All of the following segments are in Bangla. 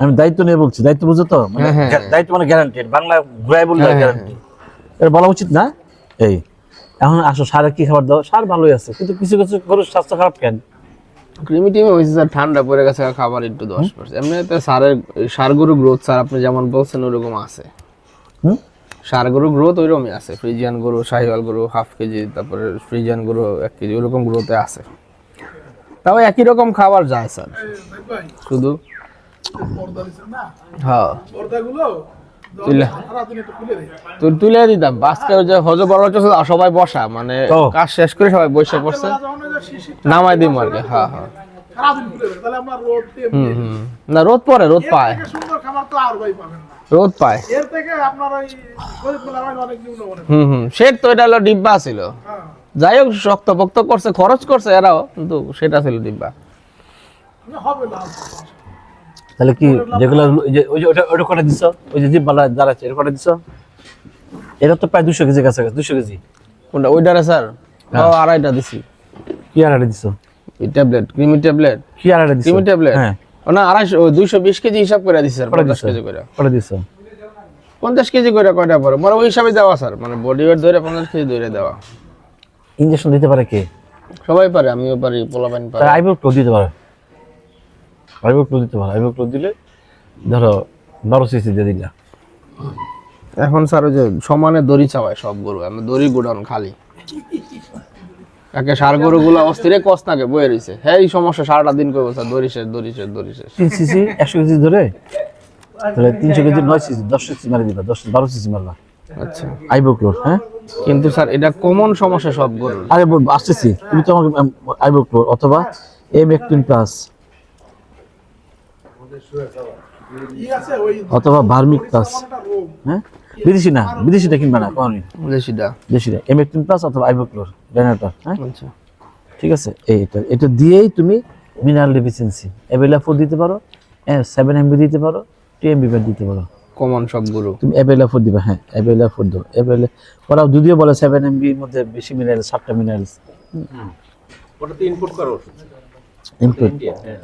আমি দায়িত্ব নিয়ে বলছি দায়িত্ব বুঝো তো? মানে হ্যাঁ, হ্যাঁ। গ্যা- দায়িত্ব মানে গ্যারান্টি বাংলা ঘুরাই বললে হ্যাঁ, গ্যারান্টি এটা বলা উচিত না? এই এখন আসো সারে কি খাবার দাও? সার ভালোই আছে কিন্তু কিছু কিছু গরুর স্বাস্থ্য খারাপ কেন? ক্রিমিটিমে হয়েছে স্যার ঠান্ডা পড়ে গেছে খাবার একটু দশ পার্সেন্ট। এমনিতে সারের সার গরু গ্রোথ স্যার আপনি যেমন বলছেন ওরকম আছে। হুম? সার গরু গ্রোথ ওইরকমই আছে। ফ্রিজিয়ান গরু শাহিওয়াল গরু হাফ কেজি তারপরে ফ্রিজিয়ান গরু এক কেজি ওরকম গ্রোথে আছে। তাও একই রকম খাবার যায় স্যার। শুধু হ্যাঁ। তুলে তুলে দিতাম। যে হজ বড় সবাই বসা মানে কাজ শেষ করে সবাই বসে পড়ছে। নামাই দিম আর কি হ্যাঁ হ্যাঁ। না রোদ পরে রোদ পায়। রোদ পায়। হুম হুম। সেট তো এটা হলো ডিব্বা ছিল। যাই হোক শক্ত পক্ত করছে খরচ করছে এরাও কিন্তু সেটা ছিল ডিব্বা। হবে না তাহলে কি যেগুলো ওই যে ওটা ওটা কটা দিছ? ওই যে জিপ বালা দাঁড়াচ্ছে এটা কটা দিছ? এটা তো প্রায় দুশো কেজি কাছে দুশো কেজি। কোনটা? ওইটারে স্যার? ও আড়াইটা দিছি। কি আড়াইটা দিছ? এই ট্যাবলেট ক্রিমি ট্যাবলেট। কি আড়াইটা দিছ? ক্রিমি ট্যাবলেট? হ্যাঁ। না আড়াইশো দুইশো বিশ কেজি হিসাব করে দিছি স্যার পঞ্চাশ কেজি করে। করে দিছ? পঞ্চাশ কেজি করে কয়টা পরে? মানে ওই হিসাবে দেওয়া স্যার মানে বডি ওয়েট ধরে পঞ্চাশ কেজি ধরে দেওয়া। ইঞ্জেকশন দিতে পারে কে? সবাই পারে আমিও পারি পোলাপাইন পারি। আইবুক দিতে পারে। আইবুক ক্লো দিতে পারে। আইবুক ক্লো দিলে ধরো বারো সিসি দিয়ে দিলা। এখন স্যার ওই যে সমানে দড়ি চাওয়ায় সব গরু আমি দড়ি গোডাউন খালি। একে সার গরু গুলো অস্থিরে কস্তাকে বয়ে রয়েছে হ্যাঁ এই সমস্যা সারাটা দিন করব স্যার দড়ি শেষ দড়ি শেষ দড়ি শেষ। তিন সিসি একশো কেজি ধরে তাহলে তিনশো কেজি নয় সিসি দশ সিসি মারি দিবা দশ বারো সিসি মারলা আচ্ছা। আইবুক্লোর হ্যাঁ? কিন্তু স্যার এটা কমন সমস্যা সব গরুর। আরে আসতেছি। তুমি তো আমাকে আইবুক্লোর অথবা এম একটিন প্লাস অথবা ভার্মিক প্লাস হ্যাঁ? বিদেশি না? বিদেশিটা কিনবা না কখনই দেশিটা দেশিটা এম একটিন প্লাস অথবা আইবুক্লোর রেনাটার হ্যাঁ? আচ্ছা। ঠিক আছে? এইটা এটা দিয়েই তুমি মিনারেল ডেফিসিয়েন্সি এবেলা ফোর দিতে পারো সেভেন এমবি দিতে পারো টু এমবি দিতে পারো। কমন সব গরু। তুমি এবেলা ফোর দিবা হ্যাঁ এবেলা ফোর দাও এবেলা ওরা যদিও বলে সেভেন এমবির মধ্যে বেশি মিনারেল সাতটা মিনারেলস ওটা তো ইনপুট করো ইনপুট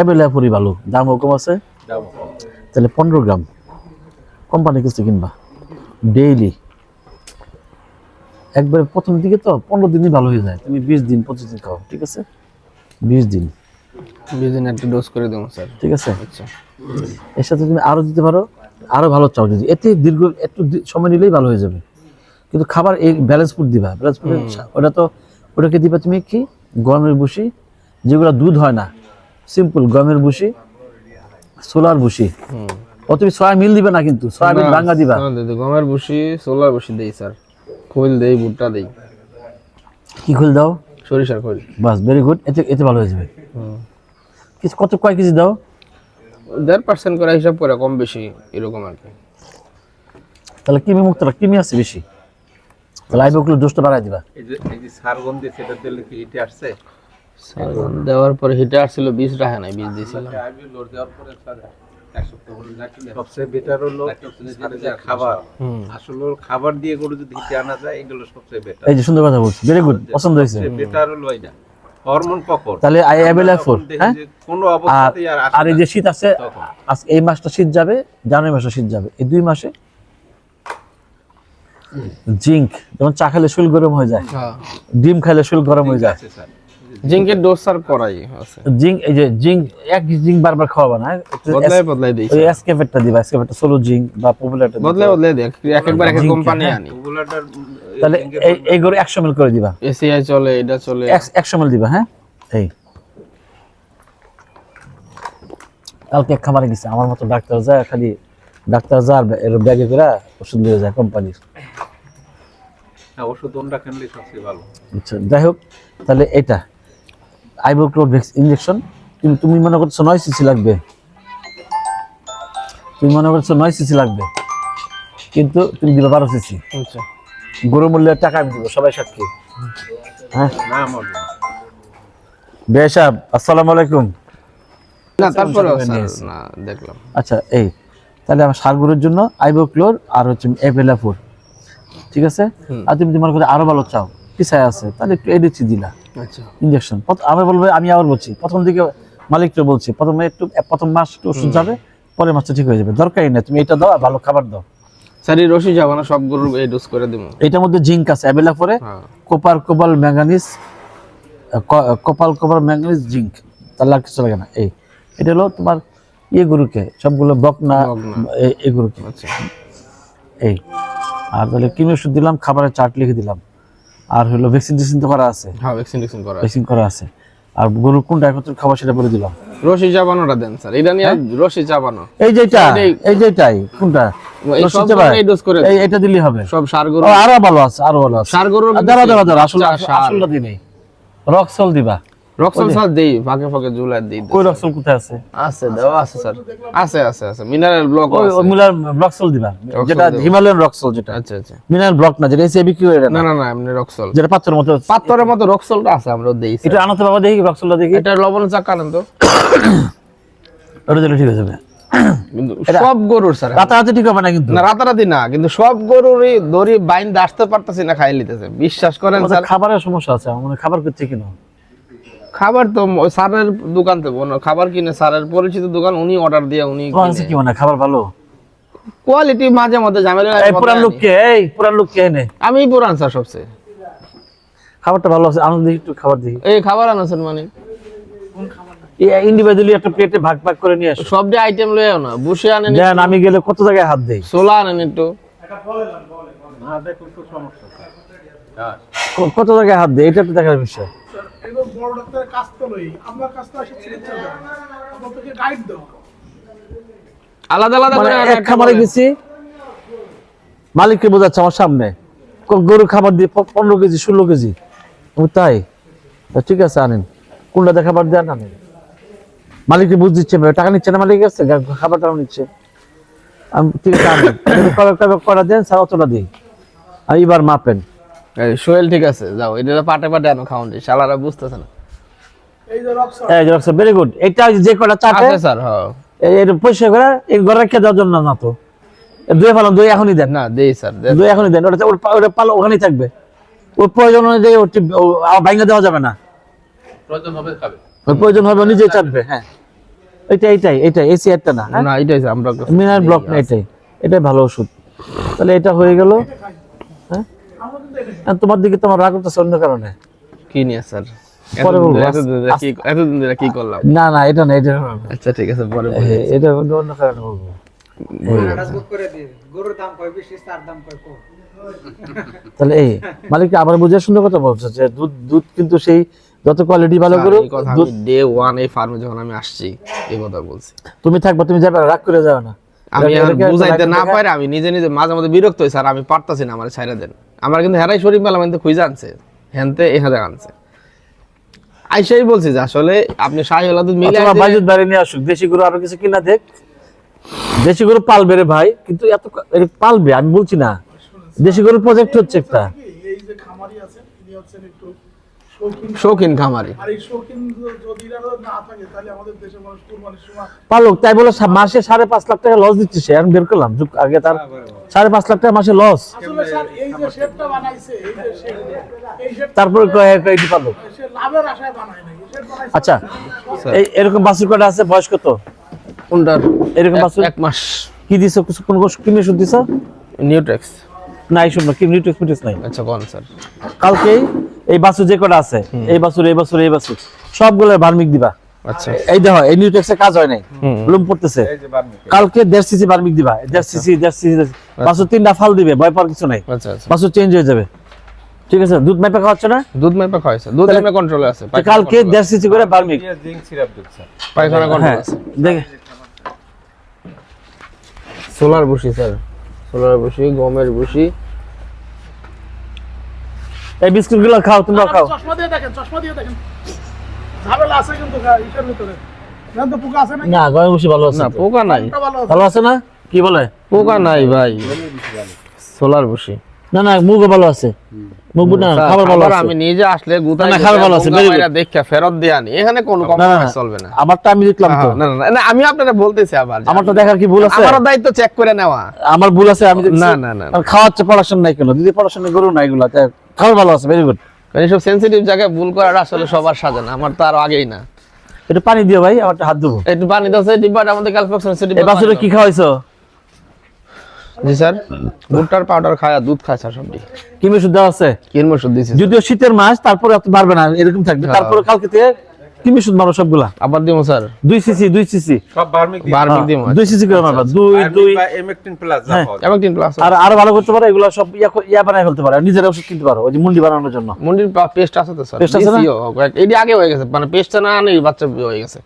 এবেলা ফোরই ভালো। দামও কম আছে। তাহলে পনেরো গ্রাম। কোম্পানি কিছু কিনবা। ডেইলি একবারে প্রথম দিকে তো পনেরো দিনই ভালো হয়ে যায়। তুমি বিশ দিন পঁচিশ দিন খাও ঠিক আছে? বিশ দিন। দুদিন একটা ডোজ করে দেবো স্যার। ঠিক আছে? আচ্ছা। এর সাথে তুমি আরও দিতে পারো আরও ভালো চাও যদি এতে দীর্ঘ একটু সময় নিলেই ভালো হয়ে যাবে। কিন্তু খাবার এই ব্যালেন্স ফুড দিবা। ব্যালেন্স ফুড ওটা তো ওটাকে দিবা তুমি কি? গমের ভুসি। যেগুলো দুধ হয় না সিম্পল গমের ভুসি। সোলার ভুসি। ও তুমি সয়াবিন দিবে না কিন্তু? সয়াবিন ভাঙ্গা দিবা? গমের ভুসি সোলার ভুসি দেই স্যার। খোল দেই ভুট্টা দেই। কি খুল দাও? সরিষার খোল। বাস ভেরি গুড এতে এতে ভালো হয়ে যাবে। কিছু কত কয় কেজি দাও? দেড় পার্সেন্ট করে হিসাব করে কম বেশি এরকম আর কি। তাহলে কিমি মুক্তটা কিমি আছে বেশি? তাহলে আইবগুলো দোষটা বাড়াই দিবা। এই যে এই যে সারগন দিয়ে সেটা দিলে কি হিটে আসছে? দেওয়ার পরে হিটে আসছিল রাখে নাই দিয়েছিলাম। আইবি লোড দেওয়ার পরে স্যার এক সপ্তাহ হলো রাখলে সবচেয়ে বেটার হলো খাবার। আসলে খাবার দিয়ে গরু যদি হিটে আনা যায় এগুলো সবচেয়ে বেটার এই যে সুন্দর কথা বলছি ভেরি গুড পছন্দ হয়েছে। বেটার হলো এটা। হরমোন কখন তাহলে আই অ্যাভেলেবল ফোর হ্যাঁ? কোনো আর অবস্থাতেই আর আর এই যে শীত আছে আজকে এই মাসটা শীত যাবে জানুয়ারি মাসে শীত যাবে। এই দুই মাসে জিঙ্ক যেমন চা খেলে শরীর গরম হয়ে যায় হ্যাঁ। ডিম খাইলে শরীর গরম হয়ে যায়। জিঙ্কের ডোজ স্যার করাই আছে। জিঙ্ক এই যে জিঙ্ক এক জিঙ্ক বারবার খাওয়াবা না বদলাই বদলাই দিই ওই এসকেফেটটা দিবা এসকেফেটটা সোলো জিঙ্ক বা পপুলারটা বদলাই বদলাই দিই এক একবার এক এক কোম্পানি আনি। তাহলে এই এইগুলো একশো মিল করে দিবা। এসিআই চলে এটা চলে। এক- একশো মিল দিবা হ্যাঁ? এই। কালকে খামারে গেছে আমার মতো ডাক্তার যায় খালি ডাক্তার যা এর ব্যাগে করে ওষুধ নিয়ে যায় কোম্পানির হ্যাঁ ওষুধ ওনটা কিনলে সবচেয়ে ভালো। আচ্ছা যাই হোক তাহলে এটা। আইবোক্লোড ইঞ্জেকশন তুমি তুমি মনে করছ নয় সিসি লাগবে। তুমি মনে করছ নয় সিসি লাগবে। কিন্তু তুমি দিবে বারো সিসি আচ্ছা। গরু মূল্যের টাকা আমি দিব সবাই সাক্ষী। হ্যাঁ? বেসাব আসসালামু আলাইকুম। না তারপরে না দেখলাম। আচ্ছা এই তাহলে আমার সারগুলোর জন্য আইবোক্লোর আর হচ্ছে এভেলাফোর ঠিক আছে? আর তুমি তোমার করে আরও ভালো চাও পিছায় আছে তাহলে একটু এডিসি দিলা। ইঞ্জেকশন আমি বলব আমি আবার বলছি প্রথম দিকে মালিককে বলছি প্রথমে একটু প্রথম মাস একটু ওষুধ যাবে পরে মাছটা ঠিক হয়ে যাবে। দরকারই না তুমি এটা দাও আর ভালো খাবার দাও। স্যার এই রশি যাব না সব গরুর এই ডোজ করে দিব। এটার মধ্যে জিঙ্ক আছে অ্যাবেলা পরে হ্যাঁ। কোপার কোবাল ম্যাঙ্গানিজ কপাল কোপার ম্যাঙ্গানিজ জিঙ্ক। তাহলে আর কিছু লাগে না এই। এটা হলো তোমার ইয়ে গরুকে সবগুলো বকনা। এই- গরুকে। আচ্ছা। এই। আর তাহলে কৃমি ওষুধ দিলাম খাবারের চার্ট লিখে দিলাম। আর হলো ভ্যাকসিন ভ্যাকসিন তো করা আছে। হ্যাঁ ভ্যাকসিন ভ্যাকসিন করা ভ্যাকসিন করা আছে। আর গরু কোনটা একত্র খাবার সেটা বলে দিলাম। রশি জাবানোটা দেন স্যার। এটা নিয়ে রশি জাবানো এই যেটা এই যেটাই কোনটা? এটা দিলে হবে। সব সার গরু আরও ভালো আছে আরও ভালো আছে। সার গরু দাঁড়া দাঁড়া দাঁড়া আসলে দিই নেই রক্সল দিবা। রক্সল স্যার দেই ফাঁকে ফাঁকে জুলাই দেই কই রক্সল কোথায় আছে? আছে দেওয়া আছে স্যার। আছে আছে আছে। মিনারেল ব্লক ওই মিলার রক্সল দিবা। যেটা হিমালয়ান রক্সল যেটা। আচ্ছা আচ্ছা। মিনারেল ব্লক না যেটা এসে বিক্রি করে না। না না এমনি রক্সল যেটা মতো পাত্তরের মতো রক্সলটা আছে আমরা দেই এটা আনাতে বাবা দেখি রক্সলটা দেখি। এটা লবণ চাক আনেন তো। ওটা দিলে ঠিক হয়ে যাবে। সব গরুর স্যার। রাতারাতি ঠিক হবে না কিন্তু। না রাতারাতি না কিন্তু সব গরুরই দড়ি বাইন আসতে পারতেছি না খাই লিতেছে বিশ্বাস করেন স্যার। খাবারের সমস্যা আছে মনে খাবার করতে কিনো? খাবার তো ওই স্যারের দোকান থেকে বোন খাবার কিনে স্যারের পরিচিত দোকান উনি অর্ডার দিয়ে উনি কি মনে খাবার ভালো? কোয়ালিটি মাঝে মধ্যে ঝামেলা এই পুরান লোক কে এই পুরান লোক কে এনে? আমি পুরান স্যার সবচেয়ে। খাবারটা ভালো আছে আনন্দ একটু খাবার দিই। এই খাবার আনাছেন মানে। ইন্ডিভিজুয়ালি একটা প্লেটে ভাগ ভাগ করে নিয়ে আসো। সব দিয়ে আইটেম লয়ে না বসে আনেন দেন আমি গেলে কত জায়গায় হাত দেই? সোলা আনেন একটু। না তো হ্যাঁ কত জায়গায় হাত দেই? এটা একটু দেখার বিষয়। বড় ডাক্তারের কাজ তো লই আপনার কাজ তো এসে চিকিৎসা দেওয়া। গাইড দেওয়া। আলাদা আলাদা মানে করে এক খামারে গেছি মালিককে বোঝাচ্ছে আমার সামনে। গরু খাবার দিয়ে পনেরো কেজি ষোলো কেজি। তাই। ঠিক আছে আনেন। কোনটা খাবার দেন আনেন। মালিককে বুঝ দিচ্ছে টাকা নিচ্ছে না মালিক কাছে? খাবার টাকা নিচ্ছে। আমি ঠিক আছে আনেন। কটা দেন স্যার অতটা দিই। আর এবার মাপেন। সোহেল ঠিক আছে যাও। এটা পাটে পাটে আনো শালারা বুঝতেছে না। এই যে রক্স ভেরি গুড এটা যে কটা চাটে আছে স্যার হ্যাঁ। এটা পরিষ্কার করে এই ঘরে রেখে দেওয়ার জন্য না তো। দুই ফেলাম দুই এখনই দেন। না দেই স্যার দুই। এখনই দেন। ওটা ওর ওটা পালো ওখানেই থাকবে। ওর প্রয়োজন অনুযায়ী ভাঙা দেওয়া যাবে না। প্রয়োজন হবে খাবে। ওর প্রয়োজন হবে ও নিজেই চাটবে হ্যাঁ। এইটা এইটাই এইটাই এই চেয়ারটা না হ্যাঁ। না এটাই আমরা মিনার ব্লক না এটাই। এটাই ভালো ওষুধ। তাহলে এটা হয়ে গেল হ্যাঁ আমরা কিন্তু এটা আর তোমার দিকে তোমার রাগ করতেছে অন্য কারণে। কি নিয়ে স্যার? পরে বলব, এতদিন ধরে কি- এতদিন ধরে কি করলাম? না না এটা না এটা আচ্ছা ঠিক আছে পরে এটা অন্য অন্য কারণে বলব। করে দিয়ে গরুর দাম কয় বেশি তার দাম কয় কম? তাহলে এই মালিককে আবার বুঝে সুন্দর কথা বলছে যে দুধ দুধ কিন্তু সেই যত কোয়ালিটি ভালো করো দুধ আমি ডে ওয়ান এই ফার্মে যখন আমি আসছি এই কথা বলছি। তুমি থাকবা তুমি যাবে রাগ করে যাবে না। আমি আর বুঝাইতে না পারে আমি নিজে নিজে মাঝে মধ্যে বিরক্ত হই স্যার আমি পারতাছি না আমার ছাইরা দেন। আমার কিন্তু হেরাই শরীফ মেলা কিন্তু খুঁজে আনছে হেনতে এখানে আনছে। আইসাই বলছি যে আসলে আপনি শাহি হলা দুধ মিলে বাইজুত বাইরে নিয়ে আসুক দেশি গরু আরও কিছু কিনা দেখ। দেশি গরু পালবে রে ভাই কিন্তু এত পালবে আমি বলছি না। দেশি গরুর প্রজেক্ট হচ্ছে একটা। এই যে খামারি আছেন তিনি হচ্ছেন একটু শৌখিন খামারি পালক তাই বলে মাসে সাড়ে পাঁচ লাখ টাকা লস দিচ্ছে সে আমি বের করলাম। আগে তার সাড়ে পাঁচ লাখ টাকা মাসে লস আসলে স্যার এই যে শেডটা বানাইছে এই যে শেড এই শেড তারপরে এটি আচ্ছা এই এরকম বাছুর কটা আছে? বয়স কত? কোনটার? এরকম বাছুর? এক মাস। কি দিছো? কিছু কোন কোন- ওষুধ দিছো? নিউট্রেক্স। নাই এই শুনো কি নিউট্রিক্স নাই? আচ্ছা কোন স্যার। কালকেই এই বাছুর যে কটা আছে এই বাছুর এই বাছুর এই বাছুর সবগুলো বার্মিক দিবা। আচ্ছা। এই দেখো এই নিউট্রিক্সের কাজ হয় নাই? হুম। লুম পড়তেছে। এই যে বার্মি কালকে দেড় সিসি বার্মিক দিবা। দেড় সিসি দেড় সিসি বাছুর তিনটা ফাল দিবে ভয় পাওয়ার কিছু নাই। আচ্ছা আচ্ছা। চেঞ্জ হয়ে যাবে। ঠিক আছে? দুধ মাইপা খাওয়াচ্ছে না? দুধ মেপে খাওয়াইছে। দুধ এমনি কন্ট্রোলে আছে কালকে দেড় সিসি করে বার্মিক জিঙ্ক সিরাপ দিচ্ছে। পায়খানা কন্ট্রোল হ্যাঁ আছে। দেখে। সোলার বসি স্যার। সোলার বসি গমের বসি এই বিস্কুটগুলো খাও তোমরা খাও। চশমা দিয়ে দেখেন চশমা দিয়ে দেখেন। ঝামেলা আছে কিন্তু ইসের ভিতরে। পোকা আছে না গরম বসে ভালো আছে না পোকা নাই। ভালো আছে। না? কি বলে? পোকা নাই ভাই। সোলার বসি। না না মুগও ভালো আছে। মুগ না খাবার ভালো আছে। আমি নিজে আসলে গুতাই না, খাবার ভালো আছে, very good. ফেরত দিয়ে আনি। এখানে কোনো না না কম্প্রোমাইজ চলবে না। আমারটা আমি দেখলাম তো। না না না, না আমি আপনারা বলতেছি আবার আমারটা দেখার কি ভুল আছে? আমারও দায়িত্ব চেক করে নেওয়া। আমার ভুল আছে আমি না, না, না। খাওয়াচ্ছে পড়াশোনা নাই কেন? দিদি পড়াশোনা করুন না এগুলা খাবার ভালো আছে ভেরি গুড কারণ সব সেন্সিটিভ জায়গায় ভুল করাটা আসলে সবার সাজে না আমার তো আরও আগেই না। একটু পানি দিও ভাই আমার হাত দেবো একটু পানি দাও সেই ডিব্বাটা আমাদের বাসুরে কি খাওয়াইছো? জি স্যার ভুট্টার পাউডার খায় দুধ খায় স্যার শুদ্ধ আছে? কি যদিও শীতের মাস তারপরে আপনি বাড়বে না এরকম থাকবে। হ্যাঁ। তারপরে কালকে থেকে কি ওষুধ মারো সবগুলা? আবার দিব স্যার। দুই সিসি দুই সিসি। সব বার্মিক বার্মিক দিব দুই সিসি করে মারবা দুই দুই। বা এমেকটিন প্লাস হ্যাঁ। তিন প্লাস আর আরও ভালো করতে পারো এগুলো সব ইয়া ইয়া বানায় ফেলতে পারো। নিজের ওষুধ কিনতে পারো ওই যে মুন্ডি বানানোর জন্য। মন্ডির পেস্ট আছে তো স্যার। Paste আছে না? আগে হয়ে গেছে মানে পেস্টটা না আনেই বাচ্চা হয়ে গেছে।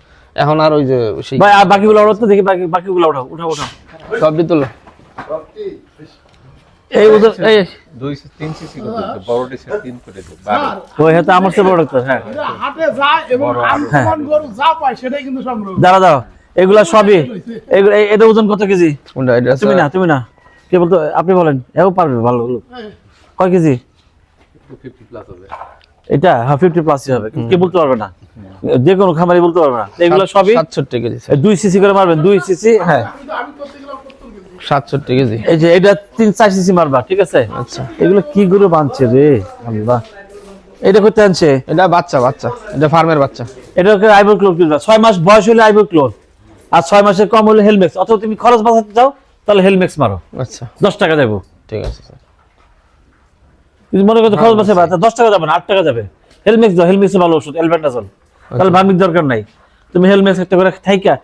এখন আর ওই যে সেই ভাই আর বাকিগুলো ওঠাও তো দেখি বাকি বাকিগুলো ওঠাও উঠাও উঠাও। সবটি তুলো এই ওদের এই হ্যাঁ। দাঁড়া দাও এগুলা সবই এটা ওজন কত কেজি? তুমি না তুমি না। কে বলতো আপনি বলেন এও পারবে ভালো ভালো কয় কেজি? ফিফটি প্লাস হবে। এটা হ্যাঁ ফিফটি প্লাসই হবে। কে বলতে পারবে না? যে কোনো খামারি বলতে পারবে না। এগুলো সবই সাতষট্টি কেজি দুই সিসি করে মারবেন দুই সিসি হ্যাঁ। 67 কেজি। এই যে এটা 3 4 সিসি মারবা ঠিক আছে? আচ্ছা। এগুলো কি গরু বানছে রে? আল্লাহ। এটা আনছে? এটা বাচ্চা বাচ্চা। এটা ফার্মের বাচ্চা। কিনবা? 6 মাস বয়স হলে আইবো ক্লোজ আর 6 মাসের কম হলে হেলমেক্স অথবা তুমি খরচ বাঁচাতে চাও তাহলে হেলমেক্স মারো। আচ্ছা। 10 টাকা যাব ঠিক আছে স্যার। যদি মনে করতে খরচ বাঁচে বাচ্চা 10 টাকা যাবে না 8 টাকা যাবে। হেলমেক্স দাও হেলমেক্স ভালো ওষুধ এলবেন্ডাজল তাহলে আচ্ছা। ভার্মিক দরকার নাই। তুমি হেলমেক্স একটা করে থাইকা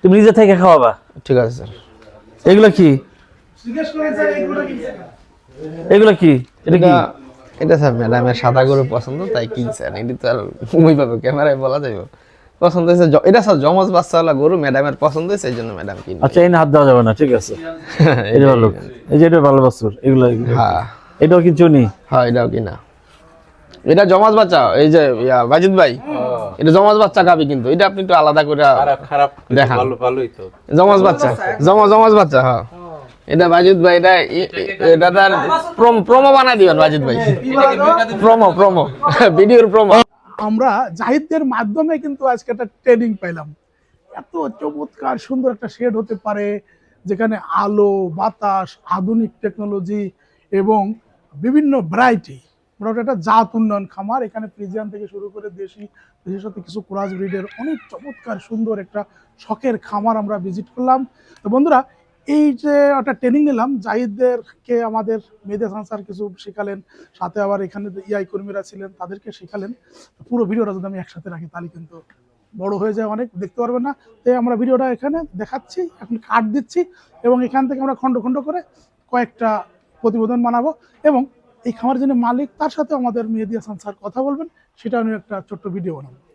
তুমি নিজে থেকে খাওয়াবা। ঠিক আছে স্যার। এগুলো কি? এগুলো কি? এটা কি? এটা স্যার ম্যাডামের সাদা গরু পছন্দ তাই কিনছেন এটি তো আর ওইভাবে ক্যামেরায় বলা যাবে পছন্দ হয়েছে এটা স্যার জমজ বাচ্চাওয়ালা গরু ম্যাডামের পছন্দ হয়েছে এই জন্য ম্যাডাম কিনবে। আচ্ছা এই হাত দেওয়া যাবে না ঠিক আছে। এটা ভালো এই যে এটা ভালো বাস্তুর এগুলো। এগুলো। হ্যাঁ। এটাও কিছু নেই হ্যাঁ এটাও কিনা। এটা জমাজ বাচ্চা এই যে বাজিদ ভাই এটা জমাজ বাচ্চা খাবি কিন্তু এটা আপনি একটু আলাদা করে খারাপ দেখান। ভালো ভালোই তো। জমাজ বাচ্চা জমা জমাজ বাচ্চা হ্যাঁ। এটা বাজিদ ভাই এটা এটা তার প্রমো বানাই দিবেন বাজিদ ভাই। প্রমো প্রমো ভিডিওর প্রমো। আমরা জাহিদদের মাধ্যমে কিন্তু আজকে একটা ট্রেনিং পেলাম এত চমৎকার সুন্দর একটা শেড হতে পারে যেখানে আলো বাতাস আধুনিক টেকনোলজি এবং বিভিন্ন ভ্যারাইটি মোটামুটি একটা জাত উন্নয়ন খামার। এখানে ফ্রিজিয়ান থেকে শুরু করে দেশি সাথে কিছু ক্রাস ব্রিডের অনেক চমৎকার, সুন্দর একটা শখের খামার আমরা ভিজিট করলাম। তো বন্ধুরা, এই যে একটা ট্রেনিং নিলাম, জাহিদদেরকে আমাদের মেয়েদের সান্সার কিছু শেখালেন, সাথে আবার এখানে ইআই কর্মীরা ছিলেন, তাদেরকে শেখালেন। পুরো ভিডিওটা যদি আমি একসাথে রাখি, তাহলে কিন্তু বড় হয়ে যায় অনেক, দেখতে পারবেন না। তাই আমরা ভিডিওটা এখানে দেখাচ্ছি, এখন কাট দিচ্ছি, এবং এখান থেকে আমরা খণ্ড খণ্ড করে কয়েকটা প্রতিবেদন বানাবো, এবং এই খামার যিনি মালিক, তার সাথে আমাদের মেহেদি হাসান স্যার কথা বলবেন, সেটা আমি একটা ছোট্ট ভিডিও বানাবো।